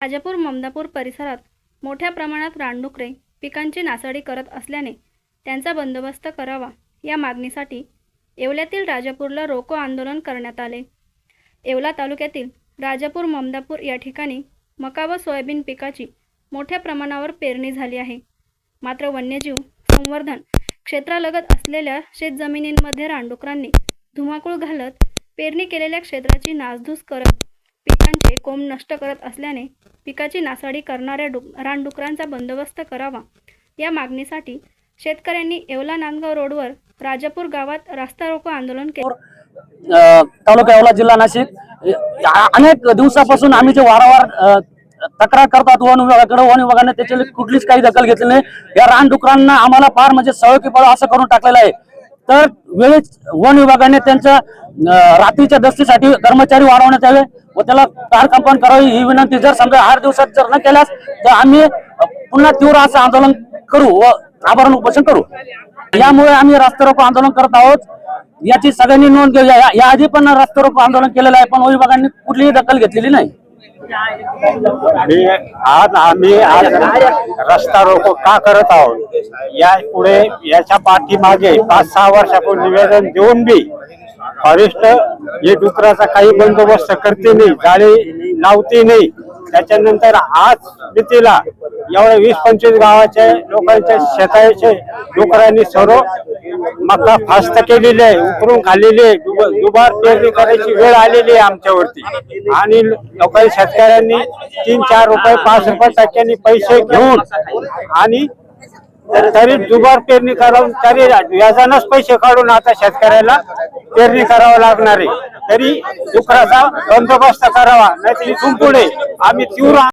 राजापूर ममदापूर परिसरात मोठ्या प्रमाणात रानडुकरे पिकांची नासाडी करत असल्याने त्यांचा बंदोबस्त करावा या मागणीसाठी येवल्यातील राजापूरला रोको आंदोलन करण्यात आले. येवला तालुक्यातील राजापूर ममदापूर या ठिकाणी मका व सोयाबीन पिकाची मोठ्या प्रमाणावर पेरणी झाली आहे. मात्र वन्यजीव संवर्धन क्षेत्रालगत असलेल्या शेतजमिनींमध्ये रानडुकरांनी धुमाकूळ घालत पेरणी केलेल्या क्षेत्राची नासधूस करत पिकांचे कोंब नष्ट करत असल्याने पिकाची नासाडी करणाऱ्या डुक रानडुकरांचा बंदोबस्त करावा. या मागणीसाठी शेतकऱ्यांनी येवला नांदगाव रोडवर राजापूर गावात रास्ता रोको आंदोलन केले. तालुका येवला जिल्हा नाशिक. अनेक दिवसापासून आम्ही जे वारंवार तक्रार करतात वन विभागाकडे वन विभागाने त्याची कुठलीच काही दखल घेतली नाही. या रानडुकरांना आम्हाला फार म्हणजे सळकी पळ असं करून टाकलेलं आहे. तर वेळेस वन विभागाने त्यांच्या रात्रीच्या दस्तीसाठी कर्मचारी वाढवण्यात यावे व त्याला कार कंपाऊंड करावी ही विनंती. जर समजा आठ दिवसात जर न केल्यास तर आम्ही पुन्हा तीव्र असं आंदोलन करू व आभरण उपोषण करू. यामुळे आम्ही रस्ता रोको आंदोलन करत आहोत. याची सगळ्यांनी नोंद घेऊया. या- याआधी पण रस्ता रोको आंदोलन केलेलं आहे पण विभागांनी विभागाने कुठलीही दखल घेतलेली नाही. मी आज आम्ही आज रस्ता रोको का करत आहोत? या पुढे याच्या पाठीमागे पाच सहा वर्षापूर्वी निवेदन देऊन बी फॉरेस्ट हे डुकराचा काही बंदोबस्त करते नाही जाळी लावते नाही. त्याच्यानंतर आज भीतीला एवढ्या वीस पंचवीस गावाच्या लोकांच्या शेताचे डुकरांनी सर्व मका फास्त केलेली आहे उतरून खाल्लेली आहे दुब- दुबार पेरणी करायची वेळ आलेली आहे आमच्यावरती. आणि लोकांनी शेतकऱ्यांनी तीन चार रुपये पाच रुपये टक्क्यांनी पैसे घेऊन आणि तरी दुबार पेरणी करावून तरी व्याजानच पैसे काढून आता शेतकऱ्याला पेरणी करावं लागणार आहे. तरी डुकराचा बंदोबस्त करावा नाही इथून पुढे आम्ही तीव्र